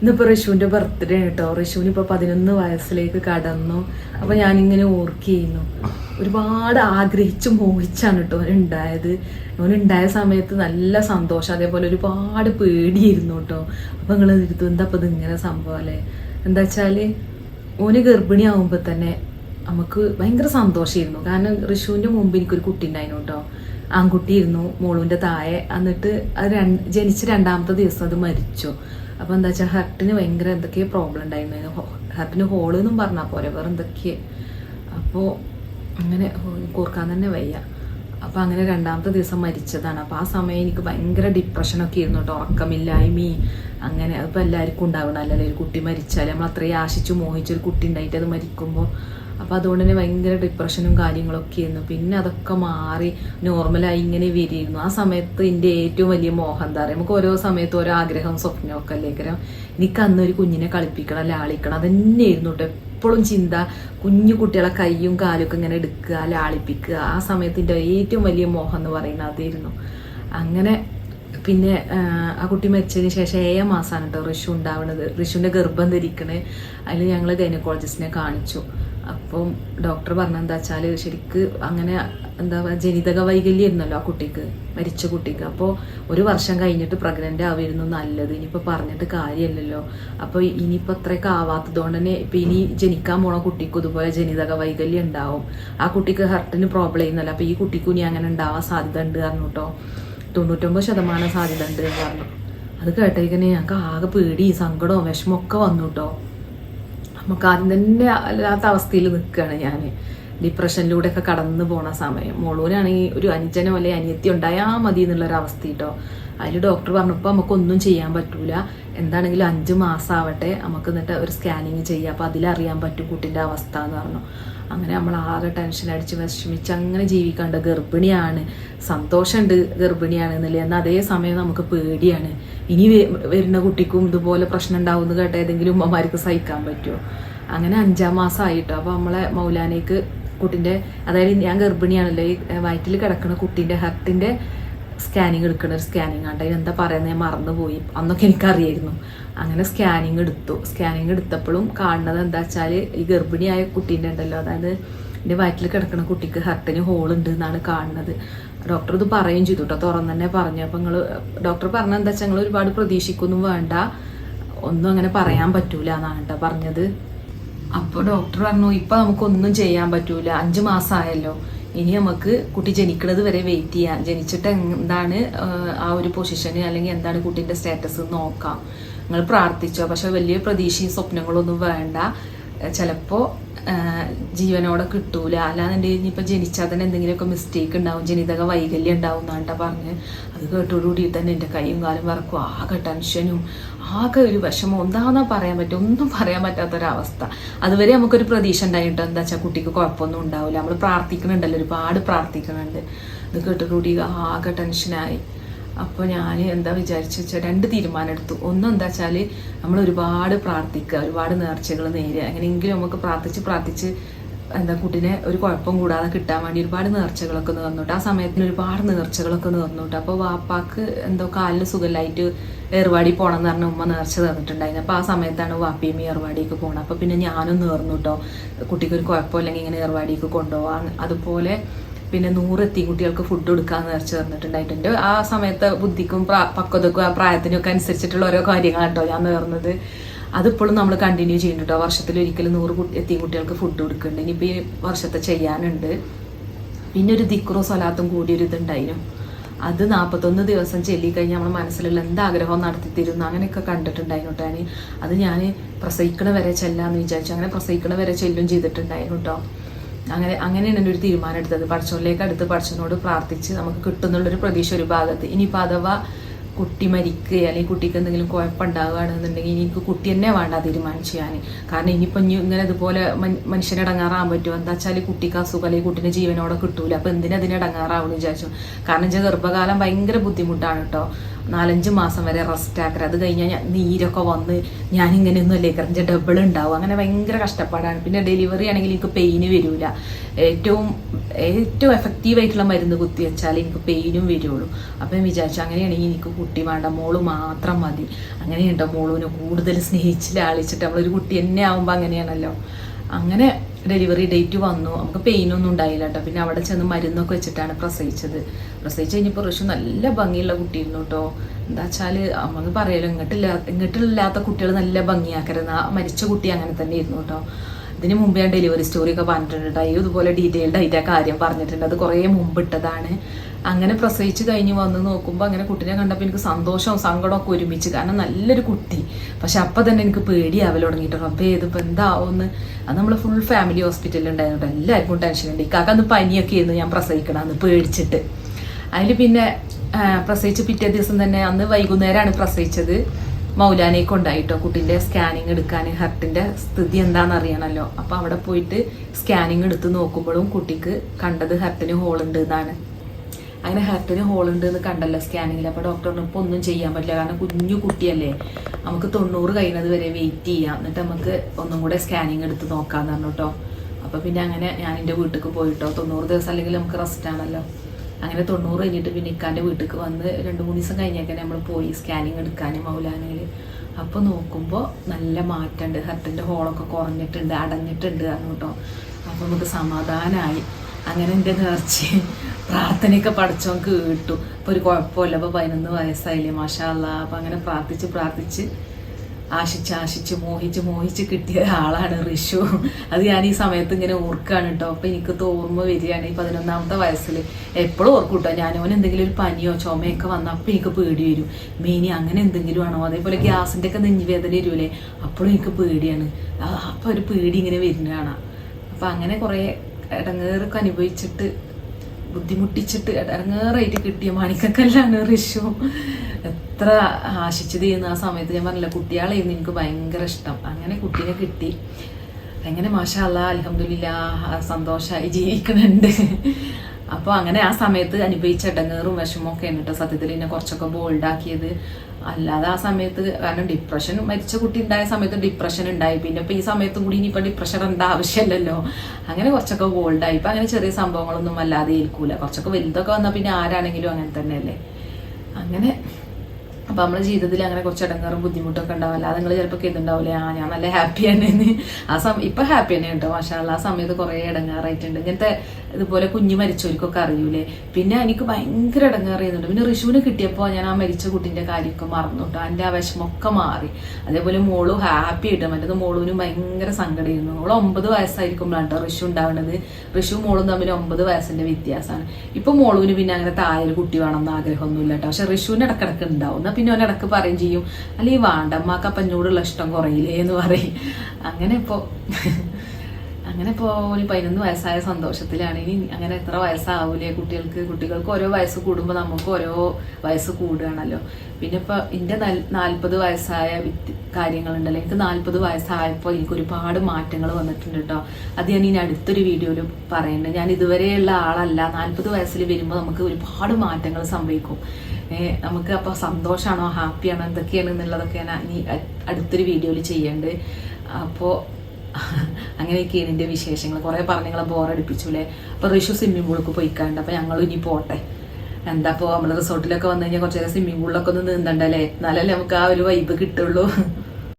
ഇന്നിപ്പോൾ ഋഷുവിന്റെ ബർത്ത്ഡേ കേട്ടോ ഋഷുവിന് ഇപ്പോൾ പതിനൊന്ന് വയസ്സിലേക്ക് കടന്നു. അപ്പോൾ ഞാനിങ്ങനെ ഓർക്കുകയുന്നു ഒരുപാട് ആഗ്രഹിച്ച് മോഹിച്ചാണ് കേട്ടോ ഉണ്ടായത് ഉണ്ടായ സമയത്ത് നല്ല സന്തോഷം. അതേപോലെ ഒരുപാട് പേടിയായിരുന്നു കേട്ടോ അപ്പോൾ നിങ്ങൾ എടുത്തു എന്താ അപ്പോൾ ഇതിങ്ങനെ സംഭവം അല്ലേ? എന്താ വെച്ചാൽ ഓന് ഗർഭിണിയാവുമ്പോൾ തന്നെ നമുക്ക് ഭയങ്കര സന്തോഷമായിരുന്നു കാരണം ഋഷുവിന്റെ മുമ്പ് എനിക്കൊരു കുട്ടി ഉണ്ടായിരുന്നു കേട്ടോ ആൺകുട്ടിയിരുന്നു മോളുവിന്റെ താഴെ. എന്നിട്ട് അത് രണ്ട് ജനിച്ച് രണ്ടാമത്തെ ദിവസം അത് മരിച്ചു. അപ്പോൾ എന്താ വെച്ചാൽ ഹർട്ടിന് ഭയങ്കര എന്തൊക്കെയോ പ്രോബ്ലം ഉണ്ടായിരുന്നു ഹർട്ടിന് ഹോൾ എന്നും പറഞ്ഞാൽ പോരെ വേറെ എന്തൊക്കെയോ അപ്പോൾ അങ്ങനെ കോർക്കാൻ തന്നെ വയ്യ. അപ്പോൾ അങ്ങനെ രണ്ടാമത്തെ ദിവസം മരിച്ചതാണ്. അപ്പോൾ ആ സമയം എനിക്ക് ഭയങ്കര ഡിപ്രഷനൊക്കെ ആയിരുന്നു കേട്ടോ ഉറക്കമില്ലായ്മയും അങ്ങനെ അതിപ്പോൾ എല്ലാവർക്കും ഉണ്ടാവണമല്ലോ ഒരു കുട്ടി മരിച്ചാൽ നമ്മൾ അത്രയും ആശിച്ചു മോഹിച്ചൊരു കുട്ടി ഉണ്ടായിട്ട് അത് മരിക്കുമ്പോൾ അപ്പോൾ അതുകൊണ്ട് തന്നെ ഭയങ്കര ഡിപ്രഷനും കാര്യങ്ങളൊക്കെ ആയിരുന്നു. പിന്നെ അതൊക്കെ മാറി നോർമലായി ഇങ്ങനെ വരിയിരുന്നു ആ സമയത്ത് എന്റെ ഏറ്റവും വലിയ മോഹം എന്താ പറയുക? നമുക്ക് ഓരോ സമയത്ത് ഓരോ ആഗ്രഹം സ്വപ്നമൊക്കെ അല്ലേക്കരം എനിക്ക് അന്ന് ഒരു കുഞ്ഞിനെ കളിപ്പിക്കണം ലാളിക്കണം അതന്നെയായിരുന്നു കേട്ടോ എപ്പോഴും ചിന്ത കുഞ്ഞു കുട്ടികളെ കൈയും കാലും ഒക്കെ ഇങ്ങനെ എടുക്കുക ലാളിപ്പിക്കുക. ആ സമയത്തിന്റെ ഏറ്റവും വലിയ മോഹം എന്ന് പറയുന്നത് അതായിരുന്നു. അങ്ങനെ പിന്നെ ആ കുട്ടി മരിച്ചതിന് ശേഷം ഏഴ് മാസമാണ് കേട്ടോ ഋഷു ഉണ്ടാവുന്നത് ഋഷുവിന്റെ ഗർഭം ധരിക്കണേ. അതിൽ ഞങ്ങൾ ഗൈനക്കോളജിസ്റ്റിനെ കാണിച്ചു. അപ്പം ഡോക്ടർ പറഞ്ഞെന്താ വെച്ചാൽ ശരിക്ക് അങ്ങനെ എന്താ ജനിതക വൈകല്യമായിരുന്നല്ലോ ആ കുട്ടിക്ക് മരിച്ച കുട്ടിക്ക്. അപ്പോൾ ഒരു വർഷം കഴിഞ്ഞിട്ട് പ്രഗ്നന്റ് ആവുമായിരുന്നു നല്ലത്. ഇനിയിപ്പോൾ പറഞ്ഞിട്ട് കാര്യമല്ലല്ലോ. അപ്പോൾ ഇനിയിപ്പോൾ അത്രയൊക്കെ ആവാത്തതുകൊണ്ട് തന്നെ ഇപ്പം ഇനി ജനിക്കാൻ പോണ കുട്ടിക്ക് ഇതുപോലെ ജനിതക വൈകല്യം ഉണ്ടാവും. ആ കുട്ടിക്ക് ഹർട്ടിന് പ്രോബ്ലം ചെയ്യുന്നല്ലോ അപ്പോൾ ഈ കുട്ടിക്കും ഇനി അങ്ങനെ ഉണ്ടാവാൻ സാധ്യത ഉണ്ട് പറഞ്ഞു കേട്ടോ. തൊണ്ണൂറ്റൊമ്പത് ശതമാനം സാധ്യത ഉണ്ട് പറഞ്ഞു. അത് കേട്ടേക്കന്നെ ഞങ്ങൾക്ക് ആകെ പേടി സങ്കടവും വിഷമമൊക്കെ വന്നു കേട്ടോ. നമുക്ക് ആദ്യം തന്നെ അല്ലാത്ത അവസ്ഥയിൽ നിൽക്കുകയാണ് ഞാൻ ഡിപ്രഷനിലൂടെയൊക്കെ കടന്നു പോണ സമയം. മോളൂരാണെങ്കിൽ ഒരു അനുജനോ അല്ലെങ്കിൽ അനിയത്തി ഉണ്ടായാൽ മതി എന്നുള്ളൊരവസ്ഥ കേട്ടോ. അതിൽ ഡോക്ടർ പറഞ്ഞപ്പോൾ നമുക്കൊന്നും ചെയ്യാൻ പറ്റൂല. എന്താണെങ്കിലും അഞ്ച് മാസം ആവട്ടെ നമുക്ക് എന്നിട്ട് ഒരു സ്കാനിങ് ചെയ്യാം. അപ്പോൾ അതിലറിയാൻ പറ്റും കുട്ടിന്റെ അവസ്ഥ എന്ന് പറഞ്ഞു. അങ്ങനെ നമ്മൾ ആകെ ടെൻഷൻ അടിച്ച് വിഷമിച്ച് അങ്ങനെ ജീവിക്കാണ്ട്. ഗർഭിണിയാണ്. സന്തോഷമുണ്ട് ഗർഭിണിയാണ് എന്നല്ലേ. എന്നാൽ അതേ സമയം നമുക്ക് പേടിയാണ്. ഇനി വരുന്ന കുട്ടിക്കും ഇതുപോലെ പ്രശ്നം ഉണ്ടാവുമെന്ന് കേട്ട ഏതെങ്കിലും ഉമ്മമാർക്ക് സഹിക്കാൻ പറ്റുമോ? അങ്ങനെ അഞ്ചാം മാസം ആയിട്ടോ അപ്പോൾ നമ്മളെ മൗലാനയ്ക്ക് കുട്ടിന്റെ അതായത് ഞാൻ ഗർഭിണിയാണല്ലോ ഈ വയറ്റിൽ കിടക്കുന്ന കുട്ടീന്റെ ഹർട്ടിന്റെ സ്കാനിങ് എടുക്കുന്ന ഒരു സ്കാനിങ് ആണ് എന്താ പറയുന്നത് ഞാൻ മറന്നുപോയി. അന്നൊക്കെ എനിക്കറിയായിരുന്നു. അങ്ങനെ സ്കാനിങ് എടുത്തു. സ്കാനിങ് എടുത്തപ്പോഴും കാണുന്നത് എന്താ വെച്ചാൽ ഈ ഗർഭിണിയായ കുട്ടീന്റെ ഉണ്ടല്ലോ. അതായത് എന്റെ വയറ്റിൽ കിടക്കുന്ന കുട്ടിക്ക് ഹർട്ടിന് ഹോൾ ഉണ്ട് എന്നാണ് കാണുന്നത്. ഡോക്ടർ ഇത് പറയുകയും ചെയ്തു കേട്ടോ തുറന്ന് തന്നെ പറഞ്ഞു. അപ്പം നിങ്ങൾ ഡോക്ടർ പറഞ്ഞത് എന്താ വെച്ചാൽ നിങ്ങൾ ഒരുപാട് പ്രതീക്ഷിക്കൊന്നും വേണ്ട. ഒന്നും അങ്ങനെ പറയാൻ പറ്റൂല എന്നാണ് കേട്ടോ പറഞ്ഞത്. അപ്പോൾ ഡോക്ടർ പറഞ്ഞു ഇപ്പൊ നമുക്കൊന്നും ചെയ്യാൻ പറ്റൂല. അഞ്ചു മാസമായല്ലോ ഇനി നമുക്ക് കുട്ടി ജനിക്കുന്നത് വരെ വെയിറ്റ് ചെയ്യാം. ജനിച്ചിട്ട് എന്താണ് ആ ഒരു പൊസിഷന് അല്ലെങ്കിൽ എന്താണ് കുട്ടീന്റെ സ്റ്റാറ്റസ് നോക്കാം. നിങ്ങൾ പ്രാർത്ഥിച്ചോ? പക്ഷെ വലിയ പ്രതീക്ഷയും സ്വപ്നങ്ങളൊന്നും വേണ്ട. ചിലപ്പോൾ ജീവനോടെ കിട്ടൂല. അല്ലാന്നുണ്ടെങ്കിൽ ഇനിയിപ്പോൾ ജനിച്ചാൽ തന്നെ എന്തെങ്കിലുമൊക്കെ മിസ്റ്റേക്ക് ഉണ്ടാവും. ജനിതക വൈകല്യം ഉണ്ടാവും എന്നാട്ടാ പറഞ്ഞ് അത് കേട്ടോടുകൂടി തന്നെ എന്റെ കൈയും കാലും വറക്കും. ആകെ ടെൻഷനും ആകെ ഒരു വിഷമം. എന്താണെന്നാ പറയാൻ പറ്റും ഒന്നും പറയാൻ പറ്റാത്തൊരവസ്ഥ. അതുവരെ നമുക്കൊരു പ്രതീക്ഷ ഉണ്ടായിട്ട് എന്താ വെച്ചാൽ കുട്ടിക്ക് കുഴപ്പമൊന്നും ഉണ്ടാവില്ല നമ്മൾ പ്രാർത്ഥിക്കുന്നുണ്ടല്ലോ ഒരുപാട് പ്രാർത്ഥിക്കുന്നുണ്ട് ഇത് കേട്ടോടുകൂടി ആകെ ടെൻഷനായി. അപ്പോൾ ഞാൻ എന്താ വിചാരിച്ചു വെച്ചാൽ രണ്ട് തീരുമാനം എടുത്തു. ഒന്ന് എന്താ വെച്ചാൽ നമ്മൾ ഒരുപാട് പ്രാർത്ഥിക്കുക ഒരുപാട് നേർച്ചകൾ നേരുക. എങ്ങനെയെങ്കിലും നമുക്ക് പ്രാർത്ഥിച്ച് പ്രാർത്ഥിച്ച് എന്താ കുട്ടിനെ ഒരു കുഴപ്പം കൂടാതെ കിട്ടാൻ വേണ്ടി ഒരുപാട് നേർച്ചകളൊക്കെ നേർന്നുണ്ട് ആ സമയത്തിന് ഒരുപാട് നേർച്ചകളൊക്കെ നേർന്നുണ്ട് അപ്പോൾ വാപ്പാക്ക് എന്തോ കാലിന് സുഖമില്ലായിട്ട് ഏർവാടി പോകണം എന്ന് പറഞ്ഞ ഉമ്മ നേർച്ച തന്നിട്ടുണ്ടായിരുന്നു. അപ്പോൾ ആ സമയത്താണ് വാപ്പിയും ഏർവാടിക്ക് പോകണം അപ്പോൾ പിന്നെ ഞാനും നേർന്നു കേട്ടോ കുട്ടിക്ക് ഒരു കുഴപ്പമില്ലെങ്കിൽ ഇങ്ങനെ ഏർവാടിക്ക് കൊണ്ടുപോകാൻ അതുപോലെ പിന്നെ നൂറ് എത്തി കുട്ടികൾക്ക് ഫുഡ് കൊടുക്കാന്ന് നേർച്ച തന്നിട്ടുണ്ടായിട്ടുണ്ട് ആ സമയത്ത് ബുദ്ധിക്കും പക്വതക്കും ആ പ്രായത്തിനും ഒക്കെ അനുസരിച്ചിട്ടുള്ള ഓരോ കാര്യങ്ങളാണ് ഞാൻ നേർന്നത്. അതിപ്പോഴും നമ്മൾ കണ്ടിന്യൂ ചെയ്യുന്നുണ്ട്. കേട്ടോ വർഷത്തിൽ ഒരിക്കലും നൂറ് എത്തി കുട്ടികൾക്ക് ഫുഡ് കൊടുക്കുന്നുണ്ട് ഇനിയിപ്പോൾ ഈ വർഷത്തെ ചെയ്യാനുണ്ട്. പിന്നെ ഒരു ദിക്റോ സ്വലാത്തും കൂടി ഒരു ഇതുണ്ടായിരുന്നു അത് നാൽപ്പത്തൊന്ന് ദിവസം ചെല്ലിക്കഴിഞ്ഞാൽ നമ്മൾ മനസ്സിലുള്ള എന്താഗ്രഹവും നടത്തിത്തരുന്നു നടത്തി തരുന്നു അങ്ങനെയൊക്കെ കണ്ടിട്ടുണ്ടായിരുന്നു കേട്ടോ അത് ഞാൻ പ്രസവിക്കണ വരെ ചെല്ലാന്ന് വിചാരിച്ചു. അങ്ങനെ പ്രസവിക്കണ വരെ ചെല്ലും ചെയ്തിട്ടുണ്ടായിരുന്നു കേട്ടോ. അങ്ങനെ അങ്ങനെയാണ് എന്റെ ഒരു തീരുമാനം എടുത്തത്. പഠിച്ചോനിലേക്ക് അടുത്ത് പഠിച്ചനോട് പ്രാർത്ഥിച്ച് നമുക്ക് കിട്ടുന്നുള്ളൊരു പ്രതീക്ഷ ഒരു ഭാഗത്ത്. ഇനിയിപ്പോൾ അഥവാ കുട്ടി മരിക്കുക അല്ലെങ്കിൽ കുട്ടിക്ക് എന്തെങ്കിലും കുഴപ്പമുണ്ടാവുകയാണെന്നുണ്ടെങ്കിൽ എനിക്ക് കുട്ടി തന്നെ വേണ്ട തീരുമാനിച്ചു ഞാൻ കാരണം ഇനിയിപ്പോൾ ഇനി ഇങ്ങനെ ഇതുപോലെ മനുഷ്യനെ ഇടങ്ങാറാൻ പറ്റുമോ? എന്താ വെച്ചാൽ കുട്ടിക്ക് അസുഖം അല്ലെങ്കിൽ കുട്ടീന്റെ ജീവനോടെ കിട്ടൂല. അപ്പോൾ എന്തിനാ അതിനെ ഇടങ്ങാറാവുമെന്ന് വിചാരിച്ചു. കാരണം വെച്ചാൽ ഗർഭകാലം ഭയങ്കര ബുദ്ധിമുട്ടാണ് കേട്ടോ നാലഞ്ച് മാസം വരെ റെസ്റ്റ് ആക്കരുത് അത് കഴിഞ്ഞാൽ നീരൊക്കെ വന്ന് ഞാനിങ്ങനെയൊന്നും അല്ലേ കറിഞ്ഞ ഡബിൾ ഉണ്ടാവും. അങ്ങനെ ഭയങ്കര കഷ്ടപ്പാടാണ്. പിന്നെ ഡെലിവറി ആണെങ്കിൽ എനിക്ക് പെയിന് വരില്ല ഏറ്റവും ഏറ്റവും എഫക്റ്റീവായിട്ടുള്ള മരുന്ന് കുത്തി വെച്ചാൽ എനിക്ക് പെയിനും വരുള്ളൂ. അപ്പം വിചാരിച്ചു അങ്ങനെയാണെങ്കിൽ എനിക്ക് കുട്ടി വേണ്ട. മോൾ മാത്രം മതി. അങ്ങനെയുണ്ടോ. മോളുവിനെ കൂടുതൽ സ്നേഹിച്ച് ലാളിച്ചിട്ട് നമ്മളൊരു കുട്ടി എന്നെ ആവുമ്പോൾ അങ്ങനെയാണല്ലോ. അങ്ങനെ ഡെലിവറി ഡേറ്റ് വന്നു. നമുക്ക് പെയിനൊന്നും ഉണ്ടായില്ല കേട്ടോ പിന്നെ അവിടെ ചെന്ന് മരുന്നൊക്കെ വെച്ചിട്ടാണ് പ്രസവിച്ചത്. പ്രസവിച്ച് കഴിഞ്ഞപ്പോൾ ഋഷു നല്ല ഭംഗിയുള്ള കുട്ടിയായിരുന്നു കേട്ടോ എന്താ വെച്ചാൽ നമുക്ക് പറയലോ ഇങ്ങോട്ടില്ല ഇങ്ങോട്ടില്ലാത്ത കുട്ടികൾ നല്ല ഭംഗിയാക്കരുത്. മരിച്ച കുട്ടി അങ്ങനെ തന്നെ ആയിരുന്നു കേട്ടോ ഇതിന് മുമ്പ് ഞാൻ ഡെലിവറി സ്റ്റോറി ഒക്കെ പറഞ്ഞിട്ടുണ്ട്. കേട്ടോ ഇതുപോലെ ഡീറ്റെയിൽഡ് ആയിട്ട് ആ കാര്യം പറഞ്ഞിട്ടുണ്ട്. അത് കുറേ മുമ്പ് ഇട്ടതാണ് അങ്ങനെ പ്രസവിച്ച് കഴിഞ്ഞ് വന്ന് നോക്കുമ്പോൾ അങ്ങനെ കുട്ടീനെ കണ്ടപ്പോൾ എനിക്ക് സന്തോഷവും സങ്കടമൊക്കെ ഒരുമിച്ച്. കാരണം നല്ലൊരു കുട്ടി. പക്ഷെ അപ്പം തന്നെ എനിക്ക് പേടിയാവൽ തുടങ്ങിയിട്ട് റബ്ബേ ഇതിപ്പോൾ എന്താവുമെന്ന് അത് നമ്മൾ ഫുൾ ഫാമിലി ഹോസ്പിറ്റലിൽ ഉണ്ടായിരുന്നു. എല്ലാവർക്കും ടെൻഷൻ ഉണ്ട്. ഇക്കാക്ക് അന്ന് പനിയൊക്കെ ആയിരുന്നു ഞാൻ പ്രസവിക്കണമെന്ന് പേടിച്ചിട്ട്. അതിൽ പിന്നെ പ്രസവിച്ച് പിറ്റേ ദിവസം തന്നെ അന്ന് വൈകുന്നേരമാണ് പ്രസവിച്ചത്. മൗലാനെ കൊണ്ടായിട്ടോ? കുട്ടിന്റെ സ്കാനിങ് എടുക്കാൻ ഹർട്ടിന്റെ സ്ഥിതി എന്താണെന്ന് അറിയണമല്ലോ അപ്പോൾ അവിടെ പോയിട്ട് സ്കാനിങ് എടുത്ത് നോക്കുമ്പോഴും കുട്ടിക്ക് കണ്ടത് ഹർട്ടിന് ഹോളുണ്ട് എന്നാണ്. അങ്ങനെ ഹർട്ടിന് ഹോൾ ഉണ്ട് എന്ന് കണ്ടല്ലോ സ്കാനിങ്ങിൽ അപ്പോൾ ഡോക്ടറിന് ഇപ്പോൾ ഒന്നും ചെയ്യാൻ പറ്റില്ല. കാരണം കുഞ്ഞു കുട്ടിയല്ലേ. നമുക്ക് തൊണ്ണൂറ് കഴിയുന്നത് വരെ വെയിറ്റ് ചെയ്യാം. എന്നിട്ട് നമുക്ക് ഒന്നും കൂടെ സ്കാനിങ് എടുത്ത് നോക്കാന്ന് പറഞ്ഞു കേട്ടോ അപ്പോൾ പിന്നെ അങ്ങനെ ഞാൻ എന്റെ വീട്ടിലേക്ക് പോയിട്ടോ. തൊണ്ണൂറ് ദിവസം അല്ലെങ്കിൽ നമുക്ക് റെസ്റ്റ് ആണല്ലോ. അങ്ങനെ തൊണ്ണൂറ് കഴിഞ്ഞിട്ട് പിന്നെ ഇക്കാന്റെ വീട്ടിലേക്ക് വന്ന് രണ്ട് മൂന്ന് ദിവസം കഴിഞ്ഞൊക്കെ നമ്മൾ പോയി സ്കാനിങ് എടുക്കാനും മൗലാനയിൽ അപ്പോൾ നോക്കുമ്പോൾ നല്ല മാറ്റമുണ്ട് ഹർട്ടിന്റെ ഹോളൊക്കെ കുറഞ്ഞിട്ടുണ്ട് അടഞ്ഞിട്ടുണ്ട് അങ്ങോട്ടോ. അപ്പോൾ നമുക്ക് സമാധാനമായി അങ്ങനെ എന്റെ നേർച്ച പ്രാർത്ഥനയൊക്കെ പഠിച്ചോൻ കേട്ടു. അപ്പോൾ ഒരു കുഴപ്പമില്ല. അപ്പോൾ പതിനൊന്ന് വയസ്സായില്ലേ. മാഷാ അല്ല അപ്പോൾ അങ്ങനെ പ്രാർത്ഥിച്ച് പ്രാർത്ഥിച്ച് ആശിച്ച് ആശിച്ച് മോഹിച്ച് മോഹിച്ച് കിട്ടിയ ആളാണ് ഋഷു അത് ഞാൻ ഈ സമയത്ത് ഇങ്ങനെ ഓർക്കാണ് കേട്ടോ. അപ്പം എനിക്ക് ഓർമ്മ വരികയാണ് ഈ പതിനൊന്നാമത്തെ വയസ്സിൽ എപ്പോഴും ഓർക്കും കേട്ടോ. ഞാനവൻ എന്തെങ്കിലും ഒരു പനിയോ ചുമയൊക്കെ വന്നാൽ അപ്പം എനിക്ക് പേടി വരും. മീനി അങ്ങനെ എന്തെങ്കിലും ആണോ? അതേപോലെ ഗ്യാസിന്റെ ഒക്കെ നെഞ്ഞുവേദന വരൂലേ അപ്പോഴും എനിക്ക് പേടിയാണ്. അപ്പം ഒരു പേടി ഇങ്ങനെ വരുന്നതാണ്. അപ്പം അങ്ങനെ കുറേ ഇടങ്ങേറൊക്കെ അനുഭവിച്ചിട്ട് ബുദ്ധിമുട്ടിച്ചിട്ട് ഇടങ്ങേറായിട്ട് കിട്ടിയ മാണിക്കക്കല്ലാണ് ഋഷു എത്ര ആശിച്ചത് ചെയ്യുന്ന ആ സമയത്ത് ഞാൻ പറഞ്ഞില്ല കുട്ടികളെയിരുന്നു എനിക്ക് ഭയങ്കര ഇഷ്ടം. അങ്ങനെ കുട്ടീനെ കിട്ടി. അങ്ങനെ മാഷാല്ല അലഹമില്ല സന്തോഷമായി ജീവിക്കുന്നുണ്ട്. അപ്പോൾ അങ്ങനെ ആ സമയത്ത് അനുഭവിച്ച ഇടങ്ങേറും വിഷമമൊക്കെ ഉണ്ട് കേട്ടോ സത്യത്തിൽ എന്നെ കുറച്ചൊക്കെ ബോൾഡാക്കിയത് അല്ലാതെ ആ സമയത്ത് കാരണം ഡിപ്രഷൻ മരിച്ച കുട്ടി ഉണ്ടായ സമയത്ത് ഡിപ്രഷൻ ഉണ്ടായി. പിന്നെ ഇപ്പം ഈ സമയത്തും കൂടി ഇനിയിപ്പോൾ ഡിപ്രഷൻ എന്താ ആവശ്യമല്ലല്ലോ. അങ്ങനെ കുറച്ചൊക്കെ ബോൾഡായി ഇപ്പം അങ്ങനെ ചെറിയ സംഭവങ്ങളൊന്നും അല്ലാതെ ഏൽക്കൂല കുറച്ചൊക്കെ വലുതൊക്കെ വന്നാൽ പിന്നെ ആരാണെങ്കിലും അങ്ങനെ തന്നെയല്ലേ? അങ്ങനെ അപ്പം നമ്മുടെ ജീവിതത്തിൽ അങ്ങനെ കുറച്ച് ഇടങ്ങാറും ബുദ്ധിമുട്ടൊക്കെ ഉണ്ടാവില്ല. അത് നിങ്ങൾ ചിലപ്പോൾ കേൾക്കുന്നുണ്ടാവില്ലേ ആ ഞാൻ നല്ല ഹാപ്പി തന്നെയെന്ന് ആ സമയം ഇപ്പം ഹാപ്പി തന്നെ കേട്ടോ. മാഷാല്ല ആ സമയത്ത് കുറേ ഇടങ്ങാറായിട്ടുണ്ട്. ഇങ്ങനത്തെ ഇതുപോലെ കുഞ്ഞു മരിച്ചവർക്കൊക്കെ അറിയൂലേ? പിന്നെ എനിക്ക് ഭയങ്കര ഇടങ്ങാറിയുന്നുണ്ട് പിന്നെ ഋഷുവിന് കിട്ടിയപ്പോൾ ഞാൻ ആ മരിച്ച കുട്ടീന്റെ കാര്യമൊക്കെ മറന്നുട്ടോ എന്റെ ആ വിഷമൊക്കെ മാറി. അതേപോലെ മോളും ഹാപ്പി ആയിട്ട് മറ്റേത് മോളുവിനും ഭയങ്കര സങ്കടമായിരുന്നു. മോൾ ഒമ്പത് വയസ്സായിരിക്കുമ്പോഴാണ് കേട്ടോ ഋഷു ഉണ്ടാവുന്നത്. ഋഷു മോളും തമ്മിൽ ഒമ്പത് വയസ്സിന്റെ വ്യത്യാസമാണ്. ഇപ്പം മോളുവിന് പിന്നെ അങ്ങനെ തായൊരു കുട്ടി വേണമെന്ന് ആഗ്രഹമൊന്നുമില്ല കേട്ടോ. പക്ഷെ ഋഷുവിന് ഇടക്കിടക്ക് ഉണ്ടാവും. പിന്നെ ഓൻ ഇടയ്ക്ക് പറയും ചെയ്യും. അല്ലെ ഈ വാണ്ടമ്മക്ക് അപ്പം എന്നോടുള്ള ഇഷ്ടം കുറയില്ലേ? എന്ന് പറയും. അങ്ങനെ ഇപ്പോൾ അങ്ങനെ ഇപ്പോൾ ഒരു പതിനൊന്ന് വയസ്സായ സന്തോഷത്തിലാണ്. ഇനി അങ്ങനെ എത്ര വയസ്സാവൂലേ കുട്ടികൾക്ക്? കുട്ടികൾക്ക് ഓരോ വയസ്സ് കൂടുമ്പോൾ നമുക്ക് ഓരോ വയസ്സ് കൂടുകയാണല്ലോ. പിന്നെ ഇപ്പോൾ എന്റെ നാൽപ്പത് വയസ്സായ കാര്യങ്ങളുണ്ടല്ലോ. എനിക്ക് നാൽപ്പത് വയസ്സായപ്പോൾ എനിക്ക് ഒരുപാട് മാറ്റങ്ങൾ വന്നിട്ടുണ്ട് കേട്ടോ. അത് ഞാൻ ഇനി അടുത്തൊരു വീഡിയോയിൽ പറയുന്നുണ്ട് ഞാൻ ഇതുവരെയുള്ള ആളല്ല. നാൽപ്പത് വയസ്സിൽ വരുമ്പോൾ നമുക്ക് ഒരുപാട് മാറ്റങ്ങൾ സംഭവിക്കും. നമുക്ക് അപ്പോൾ സന്തോഷമാണോ ഹാപ്പിയാണോ? എന്തൊക്കെയാണ് എന്നുള്ളതൊക്കെ ഞാൻ ഇനി അടുത്തൊരു വീഡിയോയിൽ ചെയ്യേണ്ട. അപ്പോൾ അങ്ങനെയൊക്കെയാണ് എന്റെ വിശേഷങ്ങൾ. കുറേ പറഞ്ഞ് നിങ്ങളെ ബോറടിപ്പിച്ചുല്ലേ അപ്പോൾ ഋഷു സ്വിമ്മിംഗ് പൂളിലേക്ക് പോയിക്കാണ്ട്. അപ്പോൾ ഞങ്ങൾ ഇനി പോട്ടെ. എന്താ ഇപ്പോൾ നമ്മൾ റിസോർട്ടിലൊക്കെ വന്നു കഴിഞ്ഞാൽ കുറച്ചേരം സ്വിമ്മിംഗ് പൂളിലൊക്കെ ഒന്ന് നീന്തണ്ടല്ലേ? എന്നാലല്ലേ നമുക്ക് ആ ഒരു വൈബ് കിട്ടുള്ളൂ.